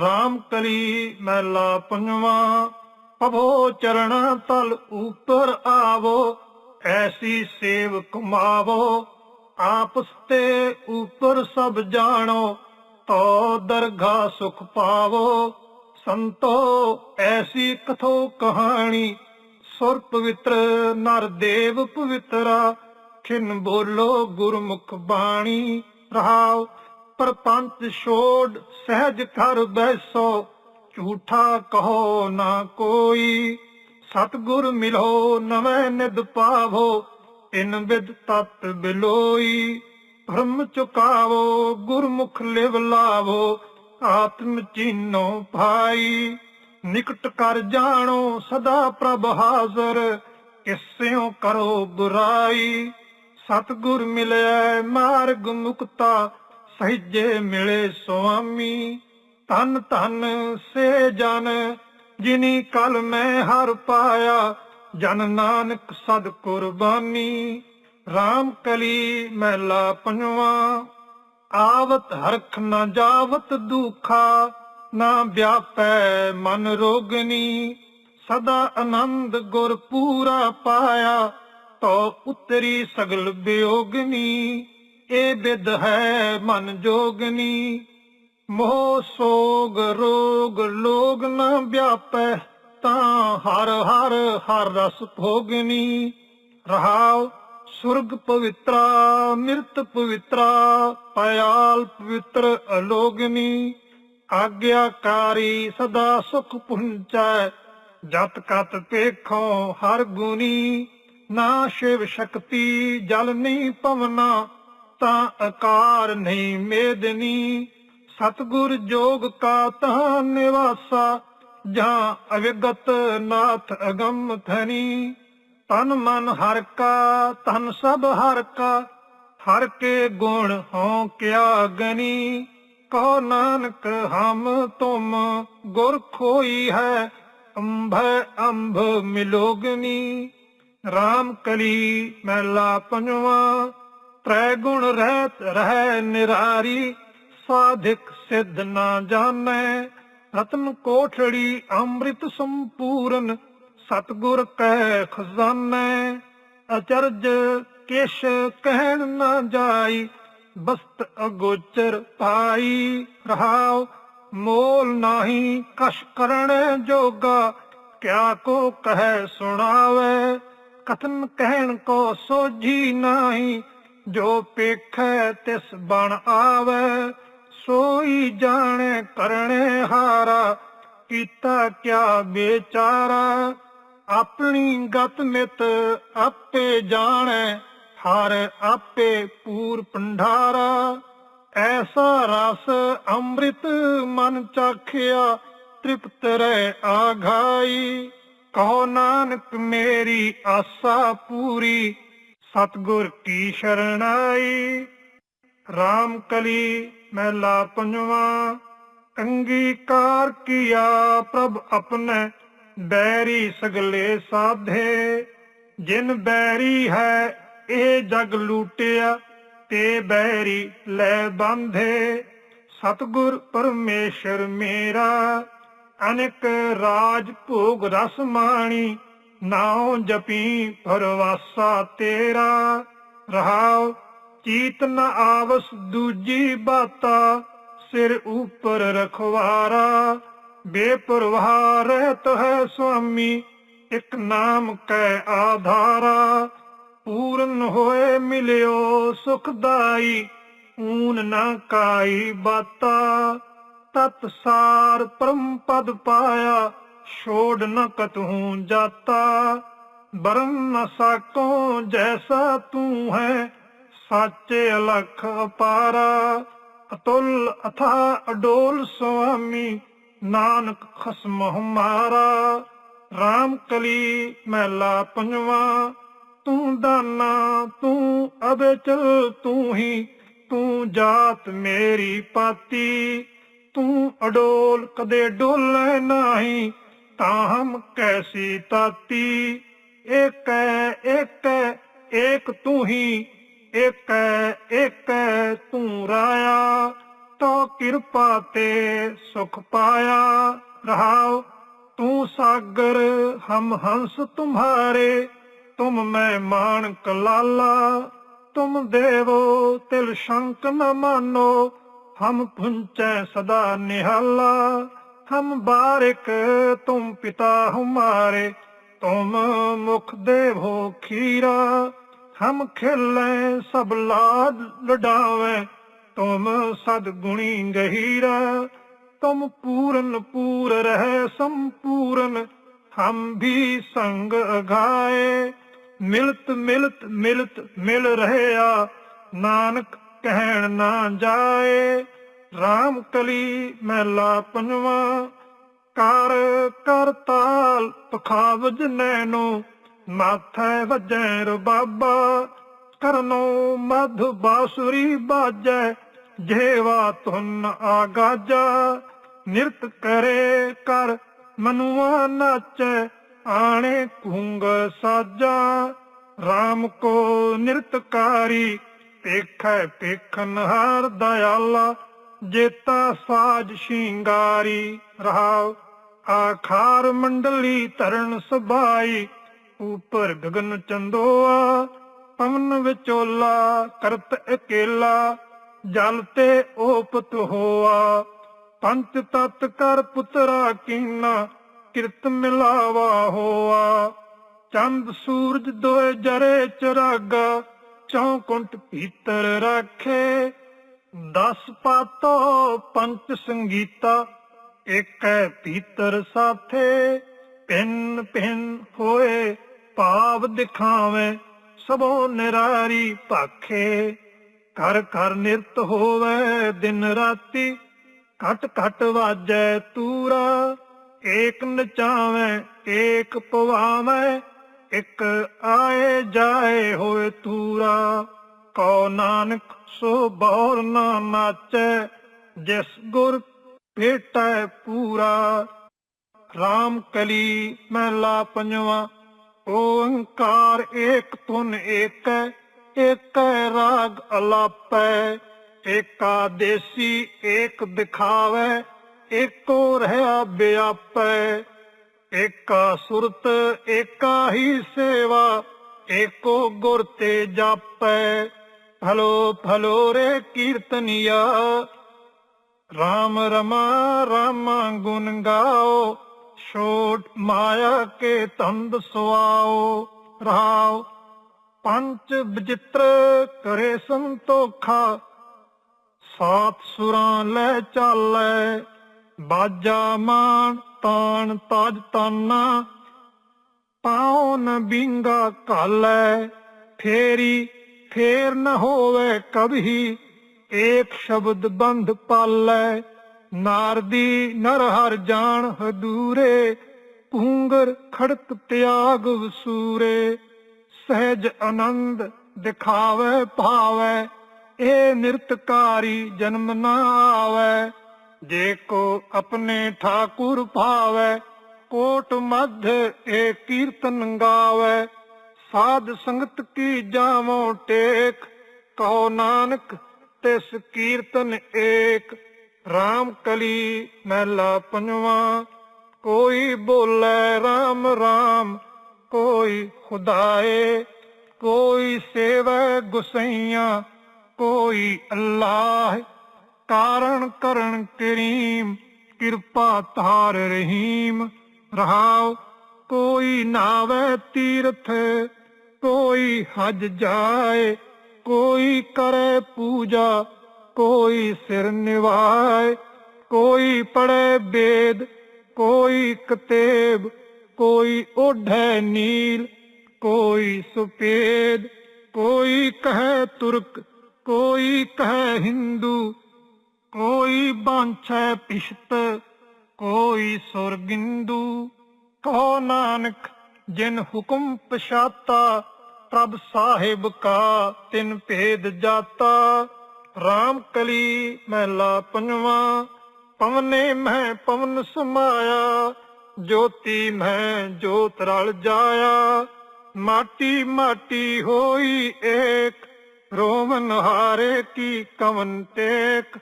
RAM ਕਲੀ ਮਹਿਲਾ ਪੰਜਵਾ ਪਵੋ ਚਰਨ ਤਲ ਉਪਰ ਆਵੋ, ਐਸੀ ਸੇਵ ਕਮਾਵੋ ਆਪਸ ਤੇ ਉਪਰ ਸਭ ਜਾਣੋ, ਤੋ ਦਰਗਾ ਸੁਖ ਪਾਵੋ। ਸੰਤੋ, ਐਸੀ ਕਥੋ ਕਹਾਣੀ, ਸੁਰ ਪਵਿੱਤਰ ਨਰ ਦੇਵ ਪਵਿੱਤਰਾ, ਖਿਨ ਬੋਲੋ ਗੁਰਮੁਖ ਬਾਣੀ ਰਹਾਉ ਪ੍ਰਪੰਚ ਛੋੜ ਸਹਿਜ ਕਰ ਬੈਸੋ ਝੂਠਾ ਕਹੋ ਨਾ ਕੋਈ। ਸਤਗੁਰ ਮਿਲੋ ਨਵੇਂ ਨਿਦ ਪਾਵੋ ਇਨ ਵਿਦ ਤਤ ਬਿਲੋਈ। ਭ੍ਰਮ ਚੁਕਾਵੋ, ਗੁਰਮੁਖ ਲਿਵ ਲਾਵੋ, ਆਤਮ ਚੀਨੋ ਭਾਈ। ਨਿਕਟ ਕਰ ਜਾਣੋ, ਸਦਾ ਪ੍ਰਭ ਹਾਜ਼ਰ, ਕਿਸਿਓ ਕਰੋ ਬੁਰਾਈ। ਸਤਗੁਰ ਮਿਲਿਆ ਮਾਰਗ ਮੁਕਤਾ ਸਹਿਜੇ ਮਿਲੇ ਸੁਆਮੀ, ਧਨ ਧਨ ਸੇ ਜਨ, ਜਿਨੀ ਕਲ ਮੈਂ ਹਰ ਪਾਇਆ, ਜਨ ਨਾਨਕ ਸਦ ਕੁਰਬਾਨੀ। RAM ਕਲੀ ਮਹਿਲਾ ਪੰਜਵਾ, ਆਵਤ ਹਰਖ ਨਾ ਜਾਵਤ ਦੁਖਾ, ਨਾ ਵਿਆਪੈ ਮਨ ਰੋਗਨੀ। ਸਦਾ ਆਨੰਦ ਗੁਰ ਪੂਰਾ ਪਾਇਆ ਤੋ ਉਤਰੀ ਸਗਲ ਬਿਯੋਗਨੀ ਇਹ ਬਿਦ ਹੈ ਮਨ ਜੋਗਨੀ। ਮੋਹ, ਸੋਗ, ਰੋਗ, ਲੋਗ ਨਾ ਵਿਆਪੈ, ਤਾਂ ਹਰ ਹਰ ਹਰ ਰਸ ਭੋਗਨੀ। ਰਹਾਉ ਸੁਰਗ ਪਵਿੱਤਰਾ ਮਿਰਤ ਪਵਿੱਤਰਾ ਪਿਆਲ ਪਵਿੱਤਰ ਅਲੋਗਨੀ। ਆਗਿਆਕਾਰੀ ਸਦਾ ਸੁਖ ਪੁੰਚੈ, ਜਤ ਕਤ ਪੇਖੋ ਹਰ ਗੁਣੀ ਨਾ ਸ਼ਿਵ ਸ਼ਕਤੀ ਜਲ ਨਹੀਂ ਪਵਨਾ ਤਾਂ ਅਕਾਰ ਨਹੀਂ ਮੇਦਨੀ। ਸਤਗੁਰ ਜੋਗ ਕਾ ਤਾਂ ਨਿਵਾਸਾ ਜਾਂ ਅਵਿਗਤ ਨਾਥ ਅਗੰਮ ਧਨੀ। ਤਨ ਮਨ ਹਰ ਕਾ, ਤਨ ਸਭ ਹਰ ਕਾ, ਹਰ ਕੇ ਗੁਣ ਹੋਂ ਕਿਆ ਗਨੀ। ਕਹੋ ਨਾਨਕ, ਹਮ ਤੁਮ ਗੁਰ ਖੋਈ ਹੈ, ਅੰਭ ਅੰਭ ਮਿਲੋਗਨੀ। RAM ਕਲੀ ਮਹਿਲਾ ਪੰਜਵਾ ਤ੍ਰੈ ਗੁਣ ਰਹਿਤ ਰਹਿ ਨਿਰਾਰੀ, ਸਾਧਿਕ ਸਿੱਧ ਨਾ ਜਾਣੈ। ਰਤਨ ਕੋਠੜੀ ਅੰਮ੍ਰਿਤ ਸੰਪੂਰਨ, ਸਤਗੁਰ ਕੈ ਖਜ਼ਾਨੈ। ਅਚਰਜ ਕਿਛ ਕਹਿਣ ਨਾ ਜਾਈ, ਬਸਤ ਅਗੋਚਰ ਪਾਈ। ਰਹਾਉ ਮੋਲ ਨਾਹੀ ਕਛ ਕਰਣ ਜੋਗਾ, ਕਿਆ ਕੋ ਕਹਿ ਸੁਣਾਵੇ। ਕਥਨ ਕਹਿਣ ਕੋ ਸੋਝੀ ਨਾਹੀ ਜੋ ਪੇਖੈ ਤਿਸ ਬਣ ਆਵੇ, ਸੋਈ ਜਾਣੇ ਕਰਨੇ ਹਾਰਾ, ਕੀਤਾ ਕਿਆ ਵਿਚਾਰਾ? ਆਪਣੀ ਗਤ ਮਿਤ ਆਪੇ ਜਾਣੈ, ਹਰ ਆਪੇ ਪੂਰ ਪੰਡਾਰਾ ਐਸਾ ਰਸ ਅੰਮ੍ਰਿਤ ਮਨ ਚਾਖਿਆ, ਤ੍ਰਿਪਤ ਰਹਿ ਆਘਾਈ। ਕਹੋ ਨਾਨਕ ਮੇਰੀ ਆਸਾ ਪੂਰੀ ਸਤਗੁਰ ਕੀ ਸ਼ਰਣਾਈ RAM ਕਲੀ ਮਹਿਲਾ ਪੰਜਵਾ, ਅੰਗੀਕਾਰ ਕੀਆ ਪ੍ਰਭ ਆਪਣੇ ਬੈਰੀ ਸਗਲੇ ਸਾਧੇ। ਜਿਨ ਬੈਰੀ ਹੈ, ਇਹ ਜਗ ਲੂਟਿਆ, ਤੇ ਬੈਰੀ ਲੈ ਬੰਧੇ। ਸਤਗੁਰ ਪਰਮੇਸ਼ਰ ਮੇਰਾ, ਅਨੇਕ ਰਾਜ ਭੋਗ ਰਸ ਮਾਣੀ ਨਾਉ ਜਪੀ ਪਰਵਾਸਾ ਤੇਰਾ, ਰਹਾਉ ਚੀਤ ਨ ਆਵਸ ਦੂਜੀ ਬਾਤਾ, ਸਿਰ ਉਪਰ ਰਖਵਾਰਾ। ਬੇਪਰਵਾਹ ਰਹਿਤ ਹੈ ਸੁਆਮੀ, ਇੱਕ ਨਾਮ ਕੈ ਆਧਾਰਾ। ਪੂਰਨ ਹੋਏ ਮਿਲਿਓ ਸੁਖਦਾਈ, ਊਨ ਨਾ ਕਾਈ ਬਾਤਾ। ਤਤ ਸਾਰ ਪਰਮ ਪਦ ਪਾਇਆ ਛੋੜ ਨ ਕਤਹੂ ਜਾਤਾ, ਬਰਨ ਨ ਸਾਕੋ ਜੈਸਾ ਤੂੰ ਹੈ। ਸਾਚੇ ਅਲਖ ਅਪਾਰਾ, ਅਤੁਲ ਅਥਾ ਅਡੋਲ ਸੁਆਮੀ, ਨਾਨਕ ਖਸਮ ਹਮਾਰਾ। RAM ਕਲੀ ਮਹਿਲਾ ਪੰਜਵਾ, ਤੂੰ ਦਾਨਾ, ਤੂੰ ਅਬੇਚਲ, ਤੂੰ ਹੀ, ਤੂੰ ਜਾਤ ਮੇਰੀ ਪਾਤੀ। ਤੂੰ ਅਡੋਲ ਕਦੇ ਡੋਲੇ ਨਹੀਂ ਤਾਂ ਹਮ ਕੈਸੀ ਤਾਤੀ ਏਕ ਏਕ ਏਕ ਤੂੰ ਹੀ, ਏਕ ਏਕ ਤੂੰ ਰਾਇਆ। ਤੋ ਕਿਰਪਾ ਤੇ ਸੁਖ ਪਾਇਆ। ਰਹਾਓ ਤੂੰ ਸਾਗਰ, ਹਮ ਹੰਸ ਤੁਮਹਾਰੇ ਤੁਮ ਮੈਂ ਮਾਨਕ ਲਾਲਾ। ਤੁਮ ਦੇਵੋ ਤਿਲ ਸ਼ੰਕ ਨ ਮਾਨੋ। ਹਮ ਪੁੰਚੈ ਸਦਾ ਨਿਹਾਲਾ। ਹਮ ਬਾਰਿਕ ਤੁਮ ਪਿਤਾ ਹਮਾਰੇ, ਤੁਮ ਮੁਖ ਦੇਵੋ ਖੀਰਾ। ਹਮ ਖੇਲੇ ਸਭ ਲਾਡ ਲਡਾਵੇ, ਤੁਮ ਸਦ ਗੁਣੀ ਗਹੀਰਾ। ਤੁਮ ਪੂਰਨ ਪੂਰ ਰਹਿ ਸੰਪੂਰਨ, ਹਮ ਵੀ ਸੰਗ ਅਗਾਏ। ਮਿਲਤ ਮਿਲਤ ਮਿਲਤ ਮਿਲ ਰਹਿਆ, ਨਾਨਕ ਕਹਿਣ ਨਾ ਜਾਏ। RAM ਕਲੀ ਮਹਿਲਾ ਪੰਜਵਾ, ਕਰ ਕਰ ਤਾਲ ਪਖਾਵਜ ਨੈਨੋ ਮਾਥੈ ਵਜੈ ਰਬਾਬਾ ਕਰਨੋ ਮਧ ਬਾਸੁਰੀ ਬਾਜੈ, ਜੇਵਾ ਤੁਨ ਆਗਾਜਾ, ਨਿਰਤ ਕਰੇ ਕਰ ਮਨੁਆ ਨਾਚੈ, ਆਣੇ ਕੁੰਗ ਸਾਜਾ RAM ਕੋ ਨਿਰਤਕਾਰੀ, ਪੇਖੈ ਪੇਖਨ ਹਰ ਦਇਆਲਾ ਜੇਤਾ ਸਾਜ ਸ਼ਿੰਗਾਰੀ ਰਹਾਉ, ਆਖਾਰ ਮੰਡਲੀ ਤਰਨ ਸਬਾਈ ਉਪਰ ਗਗਨ ਚੰਦੋਆ, ਪਵਨ ਵਿਚੋਲਾ ਕਰਤ ਇਕੇਲਾ, ਜਲ ਤੇ ਓਪਤ ਹੋਆ। ਪੰਚ ਤਤ ਕਰ ਪੁੱਤਰਾ ਕੀਨਾ, ਕਿਰਤ ਮਿਲਾਵਾ ਹੋਆ। ਚੰਦ ਸੂਰਜ ਦੋਏ ਜਰੇ ਚਰਾਗਾ ਚੌਕੁੰਟ ਭੀਤਰ ਰੱਖੇ ਦਸ ਪਾਤੋ ਪੰਚ ਸੰਗੀਤਾ, ਏਕੈ ਭੀਤਰ ਸਾਥੇ ਪਿੰਨ ਪਿੰਨ ਹੋਏ ਭਾਵ ਦਿਖਾਵੇਂ, ਸਭੋ ਨਿਰਾਰੀ ਭਾਖੇ। ਕਰ ਕਰ ਨਿਰਤ ਹੋਵੇ ਦਿਨ ਰਾਤੀ, ਘਟ ਘਟ ਵਾਜੈ ਤੂਰਾ, ਏਕ ਨਚਾਵੇਂ, ਏਕ ਪਵਾਵੇਂ, ਇੱਕ ਆਏ ਜਾਏ ਹੋਏ ਤੂਰਾ। ਕੋ ਨਾਨਕ ਸੋ ਬੌਰ ਨਾ ਨਾਚੈ, ਜਿਸ ਗੁਰ ਭੇਟੈ ਪੂਰਾ। RAM ਕਲੀ ਮਹਿਲਾ ਪੰਜਵਾ, ਓੰਕਾਰ ਏਕ ਤੁਨ ਏਕੈ ਏਕੈ ਰਾਗ ਅਲਾਪੈ। ਏਕਾ ਦੇਸੀ ਏਕ ਦਿਖਾਵੈ, ਏਕੋ ਰਹਿਆ ਬਿਆਪੈ। ਏਕਾ ਸੁਰਤ ਏਕਾ ਹੀ ਸੇਵਾ, ਏਕੋ ਗੁਰ ਤੇ ਜਾਪੈ। ਫਲੋ ਫਲੋ ਰੇ ਕੀਰਤਨੀਆ। ਰਾਮ ਰਮਾ ਰਾਮਾ ਗੁਣ ਗਾਓ, ਛੋਟ ਮਾਇਆ ਕੇ ਤੰਦ ਸੁਆਓ, ਰਹਾਓ। ਪੰਚ ਵਿਚਿਤ੍ਰ ਕਰੇ ਸੰਤੋਖਾ, ਸਾਤ ਸੁਰਾਂ ਲੈ ਚਾਲੈ, ਬਾਜਾ ਮਾਨ ਤਾਣ ਤਾਜ ਤਾਨਾ। ਪਾਉ ਨ ਬਿੰਗਾ ਕਾਲੈ ਫੇਰੀ ਫੇਰ ਨ ਹੋਵੇ ਕਭੀ ਏਕ ਸ਼ਬਦ ਬੰਧ ਪਾਲੈ। ਨਾਰਦੀ ਨਰ ਹਰ ਜਾਣ ਹਦੂਰੇ, ਪੂੰਗਰ ਖੜਕ ਤਿਆਗ ਵਸੂਰੇ। ਸਹਿਜ ਆਨੰਦ ਦਿਖਾਵੇ ਭਾਵੇ, ਇਹ ਨਿਰਤਕਾਰੀ ਜਨਮ ਨਾ ਆਵੇ। ਜੇ ਕੋ ਆਪਣੇ ਠਾਕੁਰ ਭਾਵੇ, ਕੋਟ ਮਧ ਏ ਕੀਰਤਨ ਗਾਵੇ। ਸਾਧ ਸੰਗਤ ਕੀ ਜਾਵੋ ਟੇਕ, ਕਹੋ ਨਾਨਕ ਤਿਸ ਕੀਰਤਨ ਏਕ। RAM ਕਲੀ ਮਹਿਲਾ ਪੰਜਵਾ, ਕੋਈ ਬੋਲੇ RAM RAM ਕੋਈ ਖੁਦਾਏ, ਕੋਈ ਸੇਵੈ ਗੁਸਈਆਂ, ਕੋਈ ਅੱਲਾਹ। ਕਾਰਨ ਕਰਨ ਕਰੀਮ, ਕਿਰਪਾ ਧਾਰ ਰਹੀਮ। ਰਹਾਉ, ਕੋਈ ਨਾਵੇ ਤੀਰਥ ਕੋਈ ਹਜ ਜਾਏ, ਕੋਈ ਕਰੇ ਪੂਜਾ, ਕੋਈ ਸਿਰ ਨਿਵਾਏ, ਕੋਈ ਪੜੇ ਬੇਦ, ਕੋਈ ਕਤੇਬ, ਕੋਈ ਓਢੈ ਨੀਲ, ਕੋਈ ਸੁਪੇਦ, ਕੋਈ ਕਹੈ ਤੁਰਕ, ਕੋਈ ਕਹੈ ਹਿੰਦੂ, ਕੋਈ ਬਾਂਛੈ ਪਿਸ਼ਤ, ਕੋਈ ਸੁਰਗਿੰਦੂ ਕੋ ਨਾਨਕ ਜਿਨ ਹੁਕਮ ਪਛਾਤਾ, ਪ੍ਰਭ ਸਾਹਿਬ ਕਾ ਤਿਨ ਭੇਦ ਜਾਤਾ। RAM ਕਲੀ ਮਹਿਲਾ ਪੰਜਵਾ, ਪਵਨੇ ਮੈਂ ਪਵਨ ਸਮਾਇਆ, ਜੋਤੀ ਮੈਂ ਜੋਤ ਰਲ ਜਾਇਆ। ਮਾਟੀ ਮਾਟੀ ਹੋਈ ਏਕ ਰੋਮਨ ਹਾਰੇ ਕੀ ਕਵਨ ਟੇਕ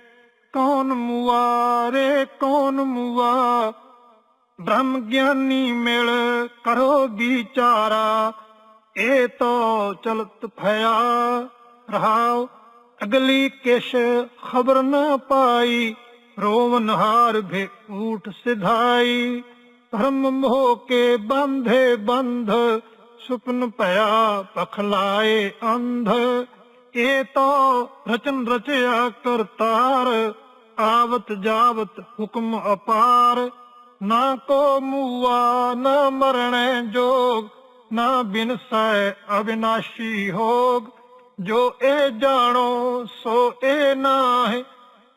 ਕੌਣ ਮੁਆਰੇ, ਕੌਣ ਮੁਆ ਬ੍ਰਹਮ ਗਿਆਨੀ ਮਿਲ ਕਰੋ ਵਿਚਾਰਾ ਇਹ ਤੋ ਚਲਤ ਭਇਆ। ਰਹਾਉ ਅਗਲੀ ਕਿਛ ਖਬਰ ਨਾ ਪਾਈ ਰੋਵਨ ਹਾਰ ਭੇ ਊਠ ਸਿਧਾਈ। ਧਰਮ ਮੋਹ ਕੇ ਬੰਧੇ ਬੰਧ, ਸੁਪਨ ਭਇਆ ਪਖਲਾਏ ਅੰਧ। ਏ ਤੋ ਰਚਨ ਰਚਿਆ ਕਰਤਾਰ, ਆਵਤ ਜਾਵਤ ਹੁਕਮ ਅਪਾਰ। ਨਾ ਕੋ ਮੂਆ, ਨਾ ਮਰਣੈ ਜੋਗ, ਨਾ ਬਿਨਸੈ ਅਬਿਨਾਸ਼ੀ ਹੋਗ। ਜੋ ਇਹ ਜਾਣੋ, ਸੋ ਇਹ ਨਾਹਿ,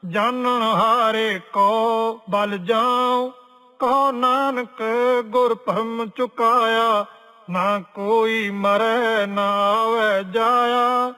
ਜਾਣਨ ਹਾਰੇ ਕੋ ਬਲ ਜਾਉ। ਕੋ ਨਾਨਕ ਗੁਰ ਭਰਮ ਚੁਕਾਇਆ, ਨਾ ਕੋਈ ਮਰੈ ਨਾ ਆਵੇ ਜਾਇਆ।